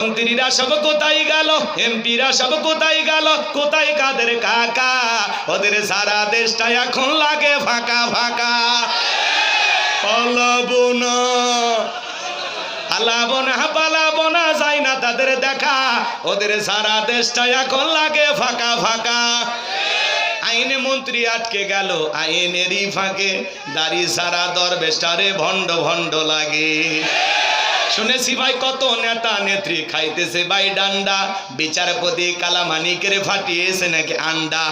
মন্ত্রীরা সব কোথায় গেল? এমপিরা সব কোথায় গেল? কোথায় কাদের কাকা? ওদের সারা দেশটা এখন লাগে ফাঁকা ফাঁকা। পালাবো না। পালাবো না পালাবো না, যাই না তাদের দেখা। ওদের সারা দেশটা এখন লাগে ফাঁকা ফাঁকা। আইনে মন্ত্রী আটকে গেল, আইনেরই ফাঁকে। দাড়ি সারা দরবেশটারে ভণ্ড ভণ্ড লাগে। শুনেছি ভাই কত নেতা নেত্রী খাইতেছে ভাই ডান্ডা। বিচারপতি কালামানিকের ফাটিয়েছে নাকি আন্ডা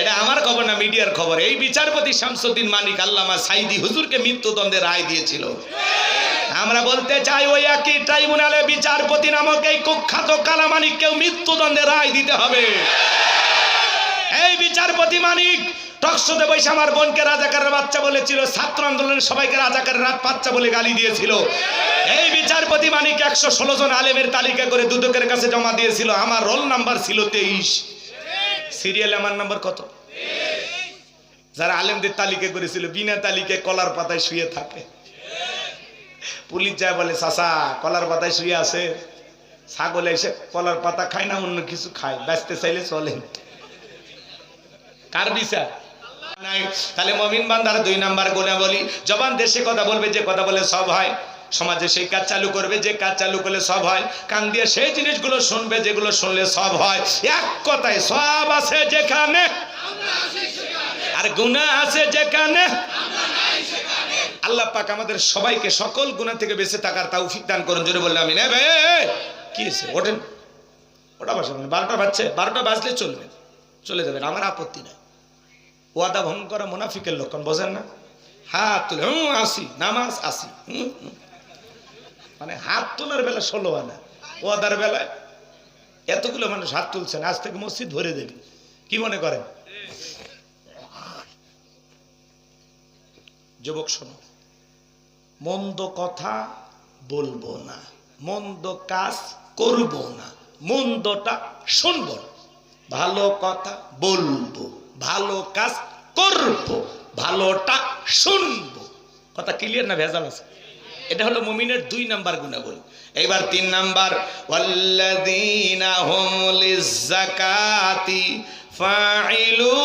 এটা আমার খবর না, মিডিয়ার খবর? এই বিচারপতি শামসুদ্দিন মানিক আল্লামা সাইদি হুজুরকে মৃত্যুদণ্ডের রায় দিয়েছিল। আমরা বলতে চাই ওই একই ট্রাইব্যুনালে বিচারপতি নামক এই কুখ্যাত কালামানিককেও মৃত্যুদণ্ডের রায় দিতে হবে। এই বিচারপতি মানিক টকশোতে বসে আমার বোনকে রাজাকারের বাচ্চা বলেছিল, ছাত্র আন্দোলনের সবাইকে রাজাকারের রাত বাচ্চা বলে গালি দিয়েছিল। এই বিচারপতি মানিক একশো ষোলো জন আলেমের তালিকা করে দুদকের কাছে জমা দিয়েছিল। আমার রোল নাম্বার ছিল তেইশ। সিরিয়াল আমার নাম্বার কত? যারা আলেমদের তালিকা করেছিল, বিনা তালিকায় কলার পাতায় শুয়ে থাকে। পুলিশ যায় বলে চাষা কলার পাতায় শুয়ে আছে। ছাগল এসে কলার পাতা খায় না, অন্য কিছু খায়। ব্যস্ত চাইলে চলে কার বিচার? নাই। তাহলে মমিন বান্দার দুই নাম্বার গুণা বলি জবান দেশে কথা বলবে, যে কথা বলে সব হয়। সমাজে সেই কাজ চালু করবে, যে কাজ চালু করলে সব হয়। কান দিয়ে সেই জিনিসগুলো শুনবে, যেগুলো শুনলে সব হয়। এক কথায় সব আছে যেখানে। আর গুণা আছে যেখানে। আল্লাহ পাক আমাদের সবাইকে সকল গুণা থেকে বেঁচে থাকার তৌফিক দান করুন। জোরে বললাম আমি নেবে কি ওঠেন। ওটা বসে বারোটা বাজছে। বারোটা বাজলে চলবে চলে যাবেন, আমার আপত্তি নাই। ওয়াদা ভঙ্গ করা মুনাফিকের লক্ষণ বোঝেন না? হাত তুলে, হুম, আসি, নামাজ, আসি। মানে হাত তোলার বেলা ষোলো আনা, ওয়াদার বেলায় এতগুলো মানুষ হাত তুলছেন, আজ থেকে মসজিদ ভরে দেবে। কি মনে করেন? যুবক শোনো, মন্দ কথা বলব না, মন্দ কাজ করব না, মন্দটা শুনব ভালো কথা বলব, ভালো কাজ করব, ভালোটা শুনব। কথা ক্লিয়ার না ভেজাল আছে? এটা হলো মুমিনের দুই নাম্বার গুণাবল। এইবার তিন নাম্বার, ওয়াল্লাযীনা হুম লিযাকাতি ফাইলুন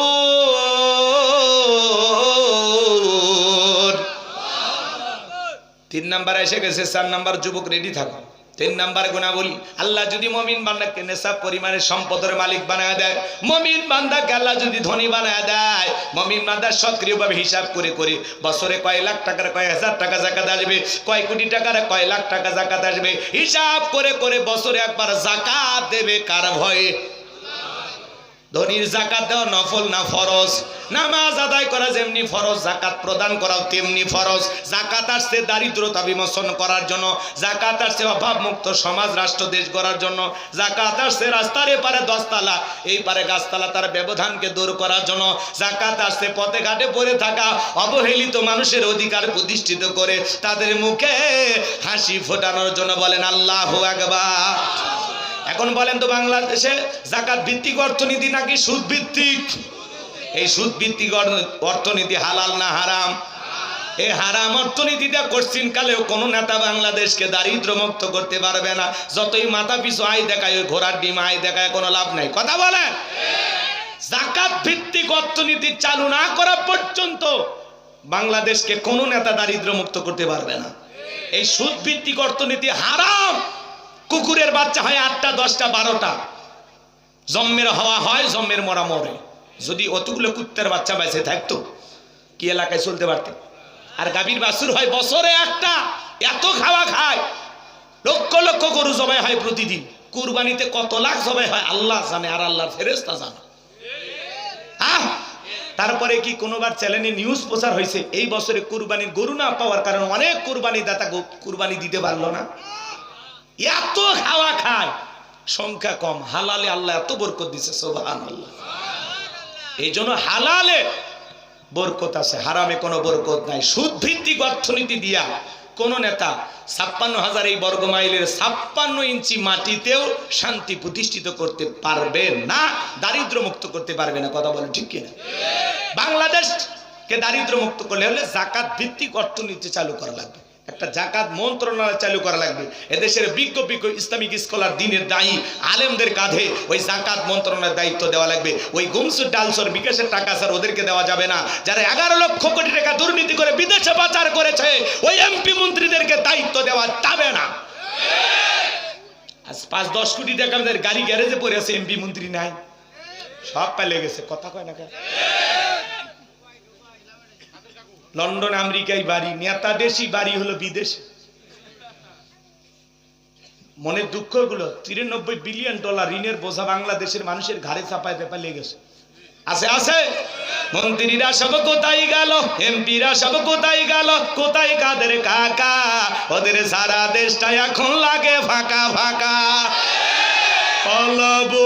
তিন নাম্বার এসে গেছে, চার নাম্বার যুবক রেডি থাকো। তিন নাম্বার গুণা বলি আল্লাহ যদি মমিন বান্দাকে নেশাব পরিমাণে সম্পদের মালিক বানায় দেয়, মমিন বান্দাকে আল্লাহ যদি ধনী বানায় দেয়, মমিন বান্দা সক্রিয়ভাবে হিসাব করে করে বছরে কয় লাখ টাকার, কয় হাজার টাকা জাকাত আসবে, কয় কোটি টাকার, কয় লাখ টাকা জাকাত আসবে, হিসাব করে করে বছরে একবার জাকাত দেবে কার ভয়ে? ধনির জাকাত দেওয়া নফল না ফরজ? নামাজ আদায় করা যেমনি ফরজ, জাকাত প্রদান করাও তেমনি ফরজ। জাকাত আসছে দারিদ্রতা বিমোচন করার জন্য, জাকাত আসছে অভাব মুক্ত সমাজ, রাষ্ট্র, দেশ গড়ার জন্য। জাকাত আসছে রাস্তার এপারে দশতলা, এই পারে গাছতলা তার ব্যবধানকে দূর করার জন্য। জাকাত আসছে পথে ঘাটে পড়ে থাকা অবহেলিত মানুষের অধিকার প্রতিষ্ঠিত করে তাদের মুখে হাসি ফোটানোর জন্য বলেন আল্লাহ আকবার। এখন বলেন তো বাংলাদেশে জাকাত ভিত্তিক অর্থনীতি নাকি সুদ ভিত্তিক এই সুদ ভিত্তিক অর্থনীতি হালাল না হারাম? এই হারাম অর্থনীতিটা কোশ্চিন কালেও কোনো নেতা বাংলাদেশকে দারিদ্র মুক্ত করতে পারবে না। যতই মাথা পিছু আয় দেখায়, ওই ঘোড়ার ডিম আয় দেখায়, কোনো লাভ নাই। কথা বলেন? জাকাত ভিত্তিক অর্থনীতি চালু না করা পর্যন্ত বাংলাদেশকে কোনো নেতা দারিদ্র মুক্ত করতে পারবে না। এই সুদ ভিত্তিক অর্থনীতি হারাম। কুকুরের বাচ্চা হয় আটটা, দশটা, বারোটা। জন্মের হওয়া হয় জন্মের মরা মরে। যদি অতগুলো কুত্তের বাচ্চা বেঁচে থাকতো, কি এলাকায় চলতে পারত? আর গাভীর বাছুর হয় বছরে একটা, এত খাওয়া খায়। লক্ষ লক্ষ গরু জবাই হয় প্রতিদিন। কুরবানিতে কত লাখ জবাই হয়, আল্লাহ জানে, আর আল্লাহর ফেরেস্তা জানে। আহ! তারপরে কি কোনোবার চ্যানেলে নিউজ প্রচার হয়েছে? এই বছরে কুরবানির গরু না পাওয়ার কারণে অনেক কুরবানি দাতা কুরবানি দিতে পারল না। এত খাওয়া খায় সংখ্যা কম। হালালে আল্লাহ এত বরকত দিছে সোবাহান আল্লাহ এই জন্য হালালে বরকত আছে হারামে কোনো বরকত নাই। সুদ ভিত্তিক অর্থনীতি দিয়া কোন নেতা ছাপ্পান্ন হাজার এই বর্গ মাইলের ছাপ্পান্ন ইঞ্চি মাটিতেও শান্তি প্রতিষ্ঠিত করতে পারবে না দারিদ্র মুক্ত করতে পারবে না। কথা বলে ঠিক কিনা? বাংলাদেশকে দারিদ্র মুক্ত করলে হলে জাকাত ভিত্তিক অর্থনীতি চালু করা লাগবে। একটা জাকাত মন্ত্রণালয় চালু করা লাগবে। এদেশের বিজ্ঞ বিজ্ঞ ইসলামিক স্কলার দিনের দায়ী আলেমদের কাঁধে ওই জাকাত মন্ত্রণালয়ের দায়িত্ব দেওয়া লাগবে। ওই গুমসুর ডালসর বিকাশের টাকা স্যার ওদেরকে দেওয়া যাবে না। যারা এগারো লক্ষ কোটি টাকা দুর্নীতি করে বিদেশে পাচার করেছে, ওই এমপি মন্ত্রীদেরকে দায়িত্ব দেওয়া যাবে না। আজ পাঁচ, দশ কোটি টাকা আমাদের গাড়ি গ্যারেজে পড়ে আছে, এমপি মন্ত্রী নাই। সব পেলে গেছে। কথা কয় না কেন? লন্ডন, আমেরিকায় বাড়ি, নেতা দেশি বাড়ি হলো বিদেশে। মনের দুঃখগুলো তিরানব্বই বিলিয়ন ডলার ঋণের বোঝা বাংলাদেশের মানুষের ঘাড়ে চাপায় পেপা লেগেছে আছে আছে? মন্ত্রীরা সব কোথায় গেল? এমপিরা সব কোথায় গেল? কোথায় কাদের কাকা? ওদের সারা দেশটা এখন লাগে ফাঁকা ফাঁকা। পালাবো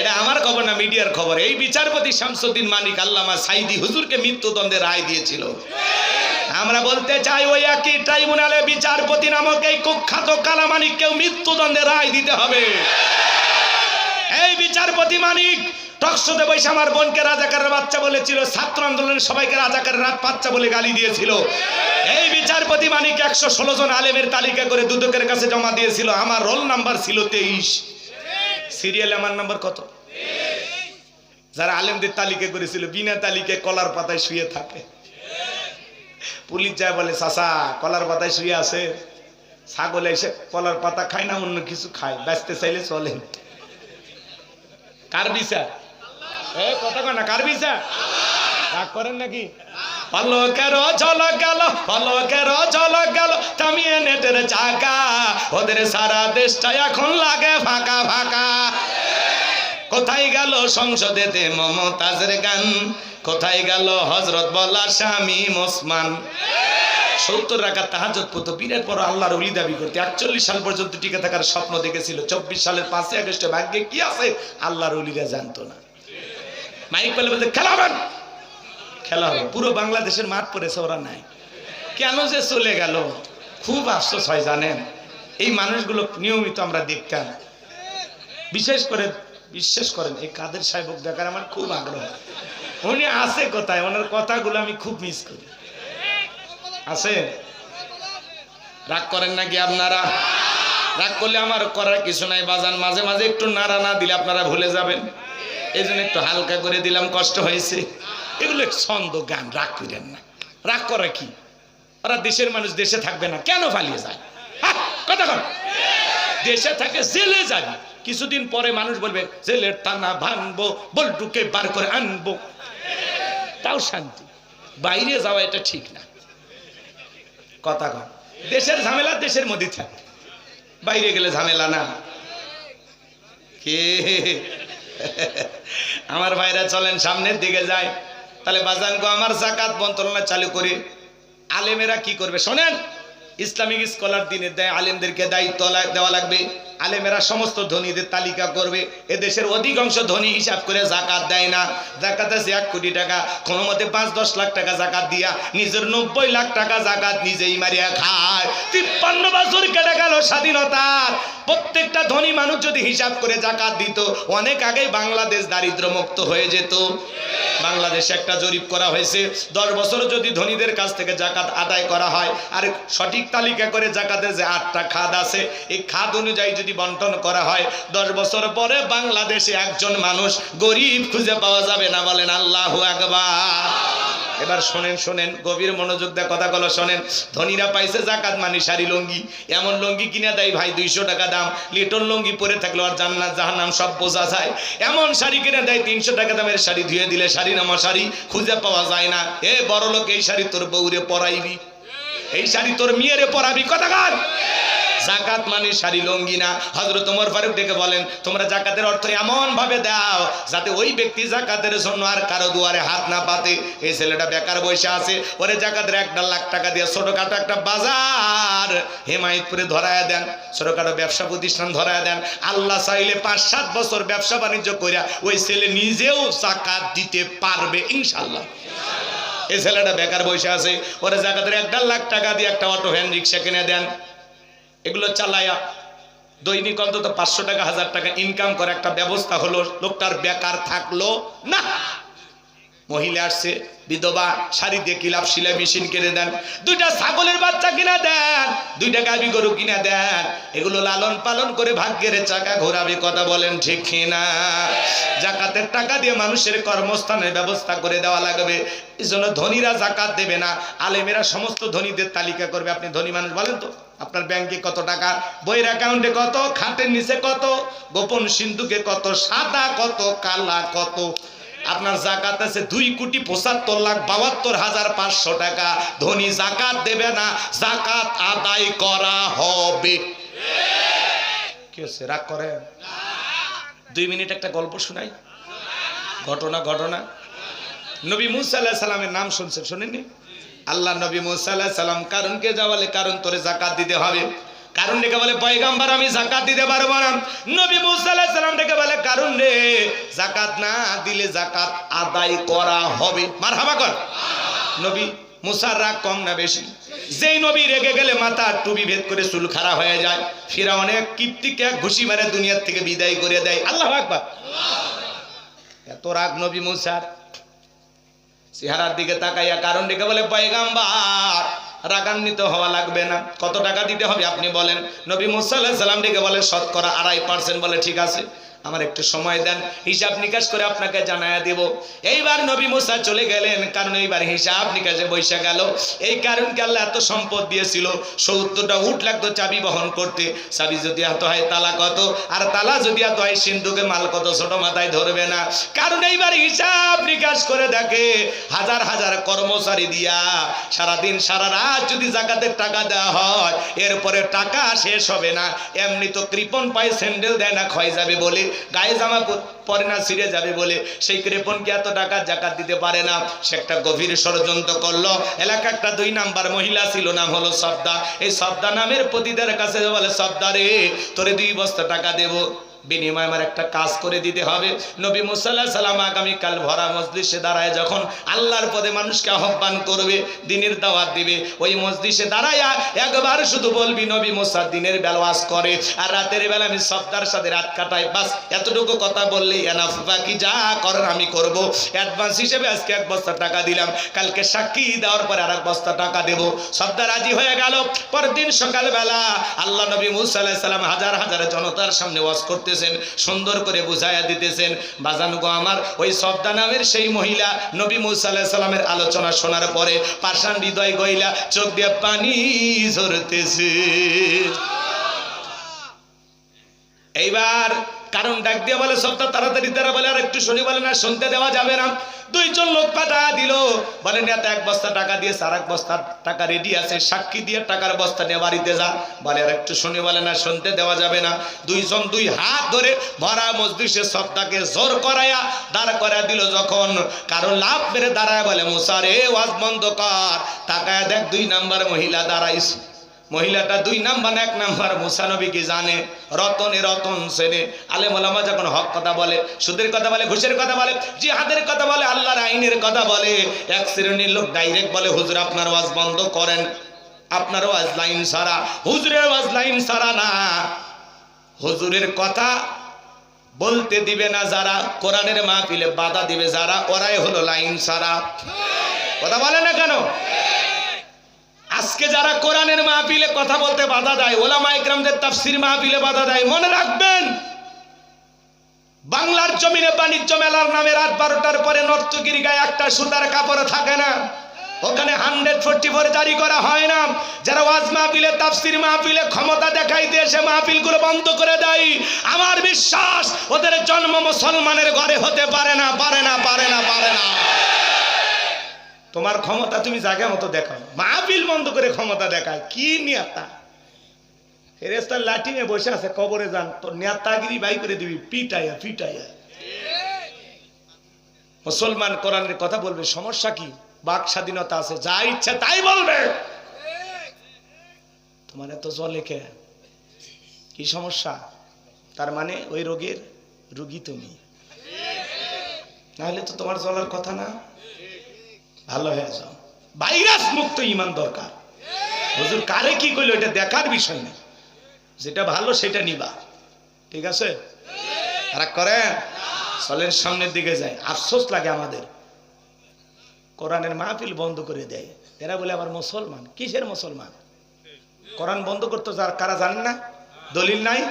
এটা আমার খবর না, মিডিয়ার খবর। এই বিচারপতি শামসুদ্দিন মানিক আল্লামা সাইদি হুজুরকে মৃত্যুদণ্ডের রায় দিয়েছিল। আমরা বলতে চাই, ওই একই ট্রাইব্যুনালে বিচারপতি নামক এই কুখ্যাত কালামানিককেও মৃত্যুদণ্ডের রায় দিতে হবে। এই বিচারপতি মানিক, টকশোতে বসে আমার বোনকে রাজাকারের বাচ্চা বলেছিল, ছাত্র আন্দোলনের সবাইকে রাজাকারের রাত বাচ্চা বলে গালি দিয়েছিল। এই বিচারপতি মানিক একশো ষোলো জন আলেমের তালিকা করে দুদকের কাছে জমা দিয়েছিল, আমার রোল নাম্বার ছিল তেইশ। সিরিয়াল আমার নাম্বার কত? যারা আলেমদের তালিকা করেছিল, বিনা তালিকায় কলার পাতায় শুয়ে থাকে। পুলিশ যায় বলে চাষা কলার পাতায় শুয়ে আছে। ছাগল এসে কলার পাতা খায় না, অন্য কিছু খায়। ব্যস্ত চাইলে চলে কার বিচার? কথা কয় না, কার বিচার? রাগ করেন নাকি? পলকের ঝলক গেল পলকের ঝলক গেল, থামিয়ে নেটের চাকা। ওদের সারা দেশটা এখন লাগে ফাঁকা ফাঁকা। কোথায় গেল সংসদেতে মমতাজের গান? কোথায় গেল হজরত বলা স্বামী মোসমান? সত্তর রাখা তাহাজত পড়তো, পীরের পর আল্লাহর অলি দাবি করতে। একচল্লিশ সাল পর্যন্ত টিকে থাকার স্বপ্ন দেখেছিল। চব্বিশ সালের পাঁচই আগস্টে ভাগ্যে কি আছে? আল্লাহর অলিরা জানতো না। মাইক পেলে বলতে, খেলাবেন! খেলা হবে। পুরো বাংলাদেশের মাঠ পড়েছে ওরা নাই। কেন যে চলে গেল? খুব আফসোস হয় জানেন। এই মানুষগুলো নিয়মিত আমরা দেখতাম। বিশেষ করে, বিশ্বাস করেন, এই কাদের সাহেব দেখার আমার খুব আগ্রহ। উনি আছে কোথায়? ওনার কথাগুলো আমি খুব মিস করি। আছে? রাগ করেন নাকি আপনারা? রাগ করলে আমার করার কিছু নাই, বাজান। মাঝে মাঝে একটু নাড়া না দিলে আপনারা ভুলে যাবেন। এই একটু হালকা করে দিলাম, কষ্ট হয়েছে। এগুলো ছন্দ গান রাগ করেন না। রাগ করা কি? ওরা দেশের মানুষ দেশে থাকবে না কেন পালিয়ে যায়? হ্যাঁ, কথা কর দেশে থাকে জেলে যাবে কিছুদিন পরে মানুষ বলবে জেলের টানা ভাঙবো বল্টুকে বার করে আনব। তাও শান্তি। বাইরে যাওয়া এটা ঠিক না। কথা কর দেশের ঝামেলা দেশের মধ্যে থাক। বাইরে গেলে ঝামেলা না। কে আমার ভাইরা চলেন সামনের দিকে যায়। তাহলে বাজান গো, আমার জাকাত মন্ত্রণালয় চালু করে। আলেমেরা কি করবে? শোনেন, ইসলামিক স্কলার দিনে দেয় আলেমদেরকে দায়িত্ব দেওয়া লাগবে। আলেমেরা সমস্ত ধনীদের তালিকা করবে। এ দেশের অধিকাংশ ধনী হিসাব করে জাকাত দেয় না। জাকাত আছে এক কোটি টাকা, কোনো মতে পাঁচ, দশ লাখ টাকা জাকাত দিয়া নিজের নব্বই লাখ টাকা জাকাত নিজেই মারিয়া খায়। তিপ্পান্ন বছর কেটে গেল স্বাধীনতার প্রত্যেকটা ধনী মানুষ যদি হিসাব করে জাকাত দিত, অনেক আগেই বাংলাদেশ দারিদ্র মুক্ত হয়ে যেত। বাংলাদেশে একটা জরিপ করা হয়েছে, দশ বছর যদি ধনীদের কাছ থেকে জাকাত আদায় করা হয়, আর সঠিক তালিকা করে জাকাতের যে আটটা খাদ আছে, এই খাদ অনুযায়ী যদি বন্টন করা হয়, দশ বছর পরে বাংলাদেশে একজন মানুষ গরিব খুঁজে পাওয়া যাবে না বলেন আল্লাহ আকবার। এবার শোনেন শোনেন, গভীর মনোযোগ দিয়ে কথাগুলো শোনেন। ধনীরা পাইছে জাকাত, মানি শাড়ি, লঙ্গি। এমন লঙ্গি কিনে দেয় ভাই, দুইশো টাকা দাম। লিটন লঙ্গি পরে থাকল আর জান্নাত, জাহান্নাম সব বোঝা যায়। এমন শাড়ি কিনে দেয়, তিনশো টাকা দামের শাড়ি ধুয়ে দিলে শাড়ি নামা শাড়ি খুঁজে পাওয়া যায় না। এ বড় লোক এই শাড়ি তোর বউরে পরাইবি। এই শাড়ি তোর মেয়েরে পরাবি। কথা কার জাকাত মানে শাড়ি লঙ্গি না। হজরত ওমর ফারুক ডেকে বলেন, তোমরা জাকাতের অর্থ এমন ভাবে দাও যাতে ওই ব্যক্তি জাকাতের জন্য আর কারও দুয়ারে হাত না পাতে। এই ছেলেটা বেকার বসে আছে, ওরে জাকাতের একটা লাখ টাকা দিয়ে ছোটখাটো একটা বাজার হেমায়তপুরে ধরায় দেন, ছোটখাটো ব্যবসা প্রতিষ্ঠান ধরায় দেন। আল্লাহ চাইলে পাঁচ সাত বছর ব্যবসা বাণিজ্য করিয়া ওই ছেলে নিজেও জাকাত দিতে পারবে ইনশাল্লাহ এই ছেলেটা বেকার বসে আছে, ওরে জাকাতের একটা লাখ টাকা দিয়ে একটা অটো ভ্যান রিক্সা কিনে দেন। এগুলো চালায়া দৈনিক অন্তত পাঁচশো টাকা, হাজার টাকা ইনকাম করে একটা ব্যবস্থা হলো, লোকটার বেকার থাকল না। মহিলা আসছে, বিধবা, শাড়ি দিয়ে কিলাপ, সিলাই মেশিন কিনে দেন। দুইটা ছাগলের বাচ্চা কিনা দেন, দুইটা গাবি গরু কিনা দেন। এগুলো লালন পালন করে ভাগ্যের চাকা ঘোরাবে, কথা বলেন ঠিক না জাকাতের টাকা দিয়ে মানুষের কর্মস্থানের ব্যবস্থা করে দেওয়া লাগবে। এই জন্য ধনীরা জাকাত দেবে না, আলেমেরা সমস্ত ধনীদের তালিকা করবে। আপনি ধনী মানুষ বলেন তো? আপনার ব্যাংকে কত টাকা, বইয়ের অ্যাকাউন্টে কত খাতের নিচে কত, গোপন সিন্ধুকে কত, সাদা কত, কালা কত। আপনার জাকাত আছে দুই কোটি পঁচাত্তর লাখ বাহাত্তর হাজার পাঁচশো টাকা। ধনী জাকাত দেবে না, জাকাত আদায় করা হবে। রাগ করে দুই মিনিট একটা গল্প শোনাই। ঘটনা ঘটনা। নবী মুসা আল্লাহ সাল্লামের নাম শুনছেন, শোনেননি? আল্লাহ নবী মুসা আল্লাহ সাল্লাম কারণকে যা বলে, কারণ তোরে জাকাত দিতে হবে। কারণ ডেকে বলে, পয়গাম্বার, আমি জাকাত দিতে পারব না। নবী মুসাল্লাহ সাল্লাম ডেকে বলে, কারণ রে, জাকাত না দিলে জাকাত আদায় করা হবে। মার হাবা কর। নবী মুসার রাগ কম না বেশি। যেই নবী রেগে গেলে মাথা টুবি ভেদ করে চুল খাড়া হয়ে যায়। ফিরা অনেক কীর্তিকে ঘুষি মারে দুনিয়ার থেকে বিদায় করে দেয়। আল্লাহ আকবার। এত রাগ নবী মুসার। চেহারার দিকে তাকাইয়া কারণ ডেকে বলে, পয়গাম্বার, রাগান্বিত হওয়া লাগবে না। কত টাকা দিতে হবে আপনি বলেন? নবী মুসাল্লাহ সাল্লাম ডেকে বলে, শতকরা আড়াই পার্সেন্ট বলে, ঠিক আছে। আমার একটু সময় দেন, হিসাব নিকাশ করে আপনাকে জানায়া দেব। এইবার নবী মুসা চলে গেলেন, কারণ এইবার হিসাব নিকাশে বৈশা গেল। এই কারণকে আল্লাহ এত সম্পদ দিয়েছিল, সত্তরটা উঠ লাগতো চাবি বহন করতে। চাবি যদি এত হয়, তালা কত? আর তালা যদি এত হয়, সিন্ধুকে মাল কত? ছোট মাথায় ধরবে না। কারণ এইবার হিসাব নিকাশ করে দেখে, হাজার হাজার কর্মচারী দিয়া সারাদিন, সারা রাত যদি জাকাতের টাকা দেওয়া হয়, এরপরে টাকা শেষ হবে না। এমনি তো কৃপন পায়ে স্যান্ডেল দেয় না, ক্ষয় যাবে বলে। গায়ে জামা পরে না ছিঁড়ে যাবে বলে। সেই কৃপনকে এত টাকা জাকাত দিতে পারে না। সে একটা গভীর ষড়যন্ত্র করল। এলাকা একটা দুই নাম্বার মহিলা ছিল, নাম হলো সবদা। এই সবদা নামের পতিদের কাছে বলে, সবদা রে, তোরে দুই বস্তা টাকা দেবো। বিনিময় আমার একটা কাজ করে দিতে হবে। নবী মুসাল্লাহ সাল্লাম আগামীকাল ভরা মসজিদে দাঁড়ায় যখন আল্লাহর পদে মানুষকে আহ্বান করবে, দিনের দাওয়াত দিবে, ওই মসজিদে দাঁড়ায়া একবার শুধু বলবি, নবী মুসা, দিনের বেলা ওয়াজ করে। আর রাতের বেলা আমি সপ্তাহের সাথে রাত কাটাই। বাস, এতটুকু কথা বললেই এনাফ বাকি যা করার আমি করব। অ্যাডভান্স হিসেবে আজকে এক বস্তা টাকা দিলাম। কালকে সাক্ষী দেওয়ার পরে আর এক বস্তা টাকা দেবো। সপ্তাহ রাজি হয়ে গেল। পরের দিন সকালবেলা আল্লাহ নবী মুসা সালাম হাজার হাজার জনতার সামনে ওয়াজ করতেছেন সুন্দর করে বুঝাইয়া দিতেছেন। বাজানুগো আমার, ওই সবদা নামের সেই মহিলা নবী মুসাল্লাহ সাল্লামের আলোচনা শোনার পরে পাষাণ হৃদয় গইলা চোখ দিয়ে পানি ঝরতেছে। এইবার কারণ ডাক দিয়ে বলে, সপ্তাহ তাড়াতাড়ি তারা বলে, আর একটু শুনি বলে না, শুনতে দেওয়া যাবে না। দুইজন লোক পাঠা দিল। বলেন এত এক বস্তা টাকা দিয়ে আর এক বস্তা টাকা রেডি আছে, সাক্ষী দিয়ে টাকার বস্তা নিয়ে বাড়িতে যা। বলে, আর একটু শুনি বলে না, শুনতে দেওয়া যাবে না। দুইজন দুই হাত ধরে ভরা মসজিষে সবটাকে জোর করাইয়া দাঁড় করা দিল যখন। কারণ লাভ মেরে দাঁড়ায় বলে মুসারে ওয়াজ বন্ধ কর। দেখ, দুই নাম্বার মহিলা দাঁড়াইছে। মহিলাটা দুই নাম্বার, এক নাম্বার। মুসানবী কি জানে? রতনে রতন সেনে। আলে মোলামা যখন হক কথা বলে, সুদের কথা বলে, ঘুষের কথা বলে, জিহাদের কথা বলে, আল্লাহর আইনের কথা বলে, এক শ্রেণির লোক ডাইরেক্ট বলে, হুজুর, আপনার ওয়াজ বন্ধ করেন। আপনার ওয়াজ লাইন সারা। হুজুরের ওয়াজ লাইন সারা না। হুজুরের কথা বলতে দিবে না যারা, কোরআনের মাহফিলে বাধা দিবে যারা, ওরাই হলো লাইন সারা। কথা বলে না কেন? আজকে যারা কোরআনের মাহফিলে কথা বলতে বাধা দেয়, ওলামা ইকরামদের তাফসির মাহফিলে বাধা দেয়, মনে রাখবেন, বাংলার জমিনে বাণিজ্য মেলার নামে রাত বারোটার পরে নর্তগিরি গায়ে একটা সুতার কাপড় থাকে না। ওখানে হান্ড্রেড ফোরটি ফোর জারি করা হয় না। যারা ওয়াজ মাহফিলে, তাফসির মাহফিলে ক্ষমতা দেখাইতে এসে মাহফিলগুলো বন্ধ করে দেয়, আমার বিশ্বাস ওদের জন্ম মুসলমানের ঘরে হতে পারে না পারে না পারে না পারে না। তোমার ক্ষমতা তুমি জায়গা মতো দেখাও। মাহফিল বন্ধ করে ক্ষমতা দেখায়, কি নিয়াতা ফেরেস্তার লাঠিনে বসে আছে, কবরে যান। তোর নেতাগিরি বাই করে দিবি, পিটাইয়া পিটাইয়া মুসলমান কোরআনের কথা বলবে, সমস্যা কি? বাক স্বাধীনতা আছে, যা ইচ্ছা তাই বলবে। তোমার এত জলে কে কি সমস্যা? তার মানে ওই রোগের রুগী তুমি। নাহলে তো তোমার চলার কথা না। ভালো হয়ে যাও। ভাইরাস মুক্ত ইমান দরকার। হুজুর, কারে কি করল এটা দেখার বিষয় না। যেটা ভালো, সেটা নিবা। ঠিক আছে? তারা করেন। চলেন সামনের দিকে যায় আফসোস লাগে আমাদের। কোরআনের মাহফিল বন্ধ করে দেয়। এরা বলে আবার মুসলমান। কিসের মুসলমান? কোরআন বন্ধ করতে কারা জানেন না? দলিল নাই?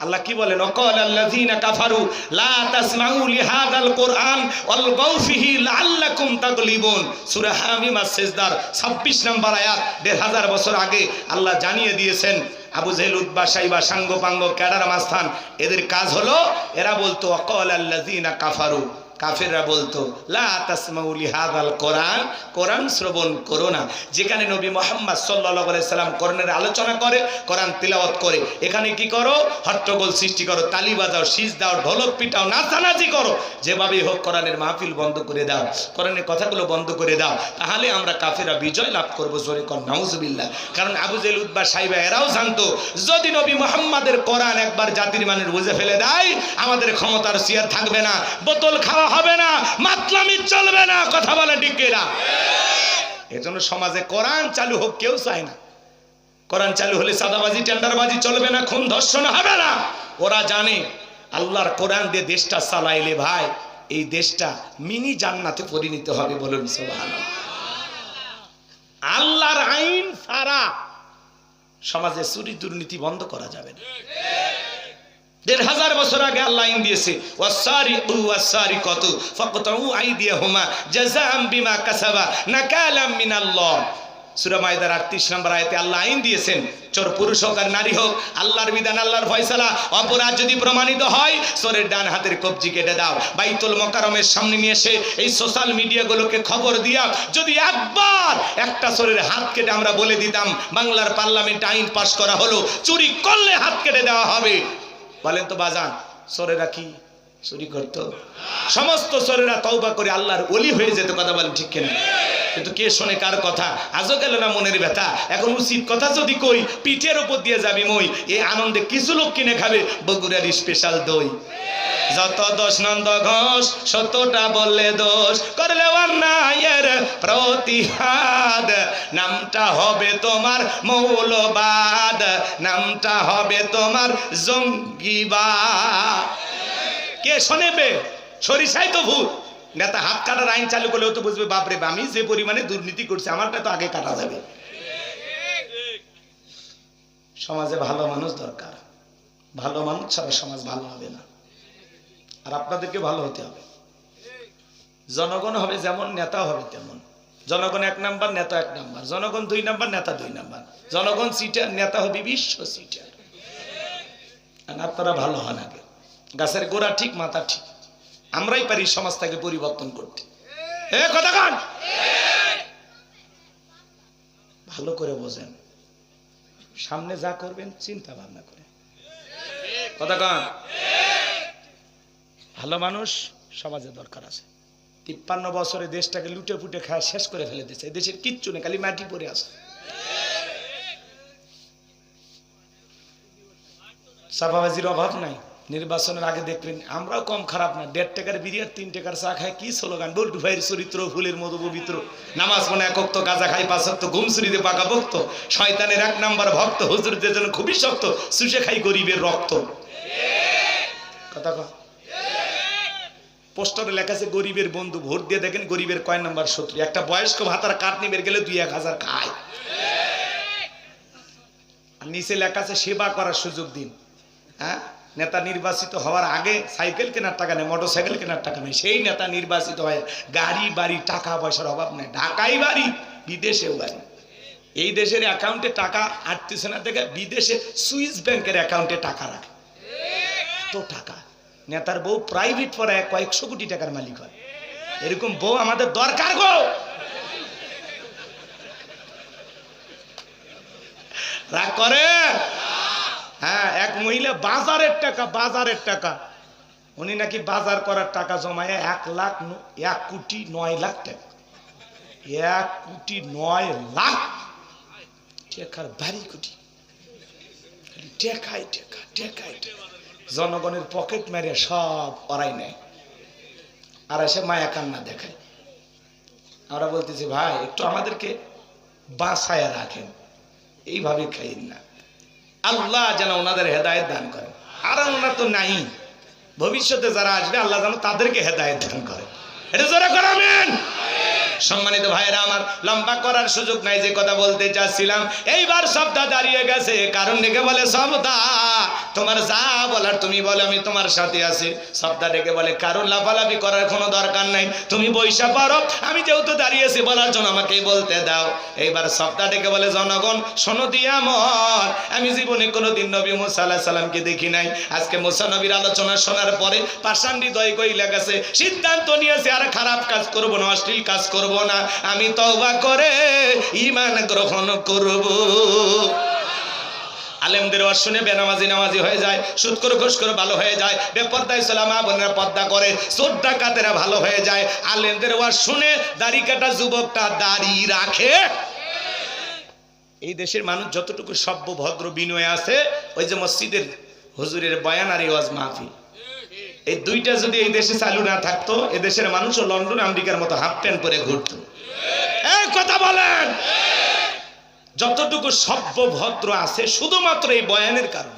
আল্লাহ কি বলেন? অকল আল্লাযীনা কাফারু, লা তাসমাউ লিহাদাল কোরআন ওয়ালগাউ ফিহি লাআল্লাকুম তাগলিবুন। সূরা হামিম আস-সিজদার 26 নম্বর আয়াত 1500 বছর আগে আল্লাহ জানিয়ে দিয়েছেন, আবু জেহেল উতবা সাইবা সাঙ্গ পাঙ্গ ক্যাডার মাস্তান, এদের কাজ হলো, এরা বলতো অকল আল্লাযীনা কাফারু। কাফেররা বলতো, লা তাসমাউ লিহাদাল কোরআন কোরআন শ্রবণ করো না। যেখানে নবী মোহাম্মদ আলাইহি সাল্লাম কোরআনের আলোচনা করে, কোরআন তিলাওয়াত করে। এখানে কি করো? হট্টগোল সৃষ্টি করো, তালি বাজাও শীষ দাও ঢোলক পিটাও, নাচানাচি করো। যেভাবেই হোক কোরআনের মাহফিল বন্ধ করে দাও, কোরআনের কথাগুলো বন্ধ করে দাও। তাহলে আমরা কাফেরা বিজয় লাভ করব, জোরে কর, নাউজুবিল্লাহ। কারণ আবু জেল উদ্বা সাইবা, এরাও জানতো, যদি নবী মোহাম্মদের কোরআন একবার জাতির মানুষ বুঝে ফেলে দেয়, আমাদের ক্ষমতার চেয়ার থাকবে না। বোতল খাওয়া হবে না, মাতলামি চলবে না, কথা বলে ডিকেরা এজন্য সমাজে কোরআন চালু হোক, কেউ চায় না। কোরআন চালু হলে সাদাবাজি, টেন্ডারবাজি চলবে না, খুন ধর্ষণ হবে না। ওরা জানে, আল্লাহর কোরআন দিয়ে দেশটা চালাইলে ভাই, এই দেশটা মিনি জান্নাতে পরিণত হবে বলুন আল্লাহর আইন ছাড়া সমাজে চুরি দুর্নীতি বন্ধ করা যাবে না। দেড় হাজার বছর আগে আল্লাহ আইন দিয়েছে ওয়াসারি উ ওয়াসারি কত ফকতাউ আইদিয়াহুমা জাযাআম বিমা কাসাবা নাকালাম মিনাল্লাহ। সূরা মাইদার 38 নম্বর আয়াতে আল্লাহ আইন দিয়েছেন, চোর পুরুষ হোক আর নারী হোক, আল্লাহর বিধান, আল্লাহর ফয়সালা, অপরাধ যদি প্রমাণিত হয়, চোরের ডান হাতের কবজি কেটে দাও, বাইতুল মোকারমের সামনে নিয়ে এসে এই সোশ্যাল মিডিয়াগুলোকে খবর দিয়া, যদি একবার একটা চোরের হাত কেটে আমরা বলে দিতাম, বাংলার পার্লামেন্টে আইন পাশ করা হলো, চুরি করলে হাত কেটে দেওয়া হবে। বলেন তো বাজান চোরেরা কি চুরি করতো। সমস্ত চোরেরা তওবা করে আল্লাহর ওলি হয়ে যেত, কথা বলেন ঠিক কিনা? কিন্তু কে শোনে কার কথা? আজও গেল না মনের ব্যথা? এখন উচিত কথা যদি কই, পিঠের উপর দিয়ে যাবি মই। এই আনন্দে কিছু লোক কিনে খাবে, বগুড়ার স্পেশাল দই। যত দোষ নন্দ ঘোষ, সত্যটা বললে দোষ। করলে অন্যায়ের প্রতিহাদ নামটা হবে তোমার মৌলবাদ। নামটা হবে তোমার জঙ্গিবাদ। কে শোনেবে? সরিষাই তো ভূত। নেতা হাত কাটার আইন চালু করলেও তো বুঝবে, বাপরে, আমি যে পরিমাণে দুর্নীতি করছি, আমারটা তো আগে কাটা যাবে। সমাজে ভালো মানুষ দরকার। ভালো মানুষ ছাড়া সমাজ ভালো হবে না। আর আপনাদেরকে ভালো হতে হবে। জনগণ হবে যেমন, নেতা হবে তেমন। জনগণ এক নাম্বার, নেতা এক নাম্বার। জনগণ দুই নাম্বার, নেতা দুই নাম্বার। জনগণ সিটার, নেতা হবে বিশ্ব সিটার। আপনারা ভালো হন আগে। গাছের গোড়া ঠিক, মাথা ঠিক। আমরাই পারি সমাজটাকে পরিবর্তন করতে। কথা ভালো করে বোঝেন। সামনে যা করবেন, চিন্তা ভাবনা করে কথা কান। ভালো মানুষ সমাজে দরকার আছে। তিপ্পান্ন বছরে দেশটাকে লুটে ফুটে খায়, শেষ করে ফেলে দিচ্ছে দেশের কিচ্ছু নেই, খালি মাটি পড়ে আছে। সাফাবাজির অভাব নাই। নির্বাচনের আগে দেখবেন আমরাও কম খারাপ না, দেড় টাকার বিরিয়ার তিন টাকার চা খায়, কি স্লোগান? বল্টু ভাইয়ের চরিত্র, ফুলের মতো পবিত্র, নামাজ মনে একক তো গাজা খাই পাঁচক তো ঘুমসুরিতে পাকা ভক্ত, শয়তানের এক নাম্বার ভক্ত হুজুরদের জন্য খুবই শক্ত সুষে খাই গরিবের রক্ত। কথা পোস্টারে লেখা আছে, গরিবের বন্ধু, ভোট দিয়ে দেখেন গরিবের কয় নাম্বার শত্রু? একটা বয়স্ক ভাতার কাঠ নিবে গেলে দুই এক হাজার খায়। আর নিচে লেখা আছে, সেবা করার সুযোগ দিন। হ্যাঁ? নেতা নির্বাচিত হওয়ার আগে সাইকেল কেনার টাকা নেই মোটর সাইকেল কেনার টাকা নেই সেই নেতা নির্বাচিত হয়, গাড়ি, বাড়ি, টাকা পয়সার অভাব নেই। ঢাকাই বাড়ি, বিদেশেও বাড়ি। এই দেশের অ্যাকাউন্টে টাকা আটতেছে না থেকে বিদেশে সুইস ব্যাংকের অ্যাকাউন্টে টাকা রাখে। এত টাকা। নেতার বউ প্রাইভেট পড়ায় কয়েকশো কোটি টাকার মালিক হয়। এরকম বউ আমাদের দরকার গো! রাগ করে হ্যাঁ এক মহিলা বাজারের টাকা বাজারের টাকা। উনি নাকি বাজার করার টাকা জমায় এক লাখ এক কোটি নয় লাখ টাকা। এক কোটি নয় লাখ টেকার বাড়ি কোটি। টেকাই টেকা, টেকাই জনগণের পকেট মেরে সব অরাই নেয়। আর এসে মায়া কান্না দেখায়। আমরা বলতেছি, ভাই, একটু আমাদেরকে বাঁচায় রাখেন। এইভাবে খাইন না। আল্লাহ যেন ওনাদের হেদায়ত দান করে। আর ওনার তো নাই। ভবিষ্যতে যারা আসবে, আল্লাহ যেন তাদেরকে হেদায়ত দান করে। এটা করাবেন সম্মানিত ভাইরা আমার লম্বা করার সুযোগ নাই যে কথা বলতে চাচ্ছিলাম। এইবার সপ্তাহ দাঁড়িয়ে গেছে। কারণ ডেকে বলে সপ্তাহ তোমার যা বলার তুমি বলে, আমি তোমার সাথে আছি। সপ্তাহ ডেকে বলে কারণ লাফালাফি করার কোনো দরকার নাই। তুমি বৈশা পারো। আমি যেহেতু দাঁড়িয়েছি বলার জন্য আমাকে বলতে দাও। এইবার সপ্তাহ ডেকে বলে, জনগণ, শোনো দিয়া মর আমি জীবনে কোনোদিন নবী মুসা আল্লাহ সাল্লামকে দেখি নাই। আজকে মুসা নবীর আলোচনা শোনার পরে পাষাণ্ডি দয় কইলে গেছে, সিদ্ধান্ত নিয়েছে, আর খারাপ কাজ করব না, অশ্লীল কাজ করব না। আমি তওবা করে ইমান গ্রহণ করব। আলেমদের ওয়াজ শুনে বেনামাজি নামাজি হয়ে যায় সুদ করে ঘুষ করে ভালো হয়ে যায় বেপর্দায় সালামা বোনেরা পর্দা করে, চোর ডাকাতেরা ভালো হয়ে যায়। আলেমদের ওয়াজ শুনে দাড়ি কাটা যুবকটা দাড়ি রাখে। এই দেশের মানুষ যতটুকু সভ্য, ভদ্র, বিনয় আছে, ওই যে মসজিদের হুজুরের বয়ান আর ওয়াজ মাহফিল। এই দুইটা যদি এই দেশে চালু না থাকতো, এ দেশের মানুষও লন্ডন, আমেরিকার মতো হাফ প্যান্ট পরে ঘুরতো। কথা বলেন। যতটুকু সভ্য ভদ্র আছে, শুধুমাত্র এই বয়ানের কারণ।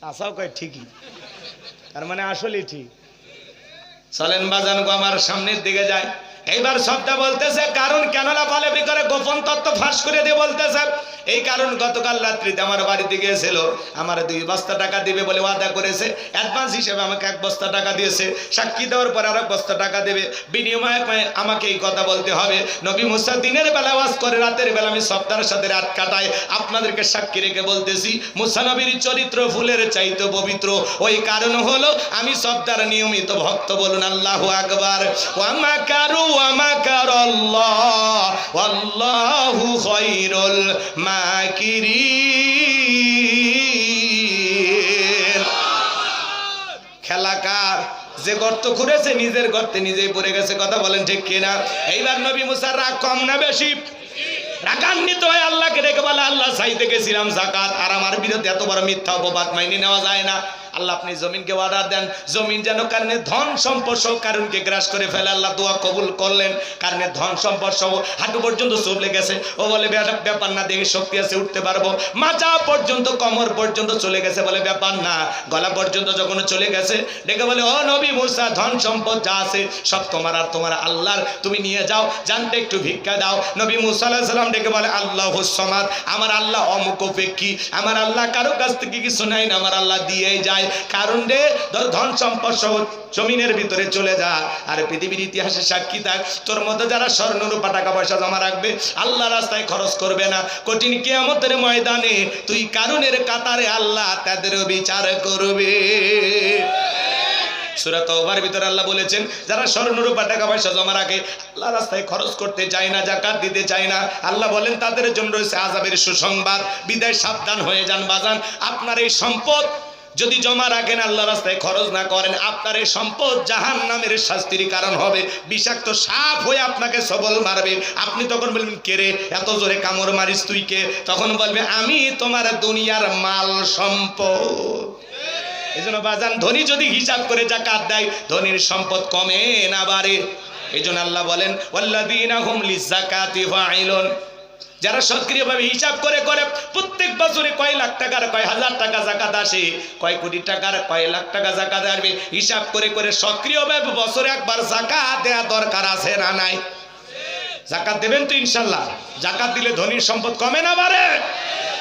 চাচাও কয় ঠিকই। তার মানে আসলে ঠিক। চলেন বাজান গো, আমার সামনের দিকে যায় এইবার সবটা বলতেছে, কারণ কেন লাফালাফি করে গোপন তত্ত্ব ফাঁস করে দিয়ে বলতেছে এই কারণ গতকাল রাত্রিতে আমার বাড়িতে গিয়েছিল। আমার দুই বস্তা টাকা দিবে বলে ওয়াদা করেছে। অ্যাডভান্স হিসেবে আমাকে এক বস্তা টাকা দিয়েছে। সাক্ষী দেওয়ার পর আর এক বস্তা টাকা দেবে। বিনিময়ে আমাকে এই কথা বলতে হবে। নবী মুসা দিনের বেলা ওয়াজ করে, রাতের বেলা আমি সপ্তাহের সাথে রাত কাটাই। আপনাদেরকে সাক্ষী রেখে বলতেছি, মুসা নবীর চরিত্র ফুলের চাইতে পবিত্র। ওই কারণ হলো আমি সপ্তাহের নিয়মিত ভক্ত বলুন, আল্লাহ আকবার। ওয়ামা কারু আল্লাহ আল্লাহু খায়রুল মাকিরিন খেলাকার যে গর্ত খুঁড়েছে, নিজের গর্তে নিজেই পড়ে গেছে, কথা বলেন ঠিক কিনা? এইবার নবী মুসার রাগ কম না বেশি? রাগান্বিত হয়ে আল্লাহকে ডেকে বলে, আল্লাহ চাইতে গেছিলাম জাকাত, আর আমার বিরুদ্ধে এত বড় মিথ্যা অপবাদ মাইনে নেওয়া যায় না। আল্লাহ আপনি জমিনকে অর্ডার দেন। জমিন যেন কারণে ধন সম্পদ সহ কারণকে গ্রাস করে ফেলে। আল্লাহ দোয়া কবুল করলেন। কারণে ধন সম্পদ সহ হাঁটু পর্যন্ত চলে গেছে ও বলে ব্যাপার না, দেখে শক্তি আছে, উঠতে পারব। মাজা পর্যন্ত, কমর পর্যন্ত চলে গেছে বলে, ব্যাপার না। গলা পর্যন্ত যখন চলে গেছে, ডেকে বলে, ও নবী মুসা, ধন সম্পদ যা আছে, সব তোমার আর তোমার আল্লাহর। তুমি নিয়ে যাও, জানতে একটু ভিক্ষা দাও। নবী মুসা আলাইহিস সালাম ডেকে বলে, আল্লাহ সমাদ, আমার আল্লাহ অমুক অমুকপেক্ষী আমার আল্লাহ কারও কাছ থেকে কিছু নাই না, আমার আল্লাহ দিয়েই যায়। কারণ রে ধন সম্পদ সহ জমিনের ভিতরে চলে যা। আর পৃথিবীর ইতিহাসে সাক্ষী থাক, তোর মধ্যে যারা স্বর্ণ রূপা টাকা পয়সা জমা রাখবে আল্লাহ রাস্তায় খরচ করবে না। কঠিন কিয়ামতের ময়দানে তুই কারণের কাতারে আল্লাহ তাদেরও বিচার করবে। সূরা তওবার ভিতরে আল্লাহ বলেছেন, যারা স্বর্ণরূপা টাকা পয়সা জমা রাখে আল্লাহ রাস্তায় খরচ করতে চায় না জাকাত দিতে চায় না। আল্লাহ বলেন, তাদের জন্য রয়েছে আযাবের সুসংবাদ। বিদায় সাবধান হয়ে যান, বাজান। আপনার এই সম্পদ যদি জমা রাখেন আল্লাহ রাস্তায় খরচ না করেন আপনার এই সম্পদ জাহান নামের শাস্তির কারণ হবে। বিষাক্ত সাপ হয়ে আপনাকে সবল মারবে। আপনি তখন বলবেন কে রে এত জোরে কামড় মারিস তুই কে? তখন বলবে আমি তোমার দুনিয়ার মাল সম্পদ। এই জন্য বাজান ধনী যদি হিসাব করে যা জাকাত দেয় ধনীর সম্পদ কমে না বাড়ে। এই জন্য আল্লাহ বলেন ওয়াল্লাযীনা হুম লিযাকাতি ফাইলুন। যারা সক্রিয়ভাবে হিসাব করে করে, প্রত্যেক বছরে কয় লাখ টাকার কয় হাজার টাকা জাকাত আসে? কয় কোটি টাকার কয় লাখ টাকা জাকাত আসবে? হিসাব করে করে সক্রিয়ভাবে বছরে একবার জাকাত দেওয়া দরকার আছে না নাই? জাকাত দেবেন তো ইনশাল্লাহ। জাকাত দিলে ধনীর সম্পদ কমে না বাড়ে?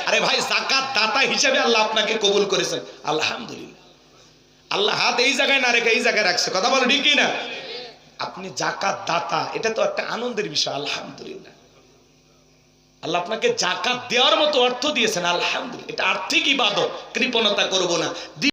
আরে ভাই, জাকাত দাতা হিসেবে আল্লাহ আপনাকে কবুল করেছেন। আলহামদুলিল্লাহ। আল্লাহ হাত এই জায়গায় না রেখে এই জায়গায় রাখছে। কথা বলো ঠিকই না আপনি জাকাত দাতা, এটা তো একটা আনন্দের বিষয়। আলহামদুলিল্লাহ। আল্লাহ আপনাকে জাকাত দেওয়ার মতো অর্থ দিয়েছেন আলহামদুলিল্লাহ। এটা আর্থিক ইবাদত কৃপণতা করব না।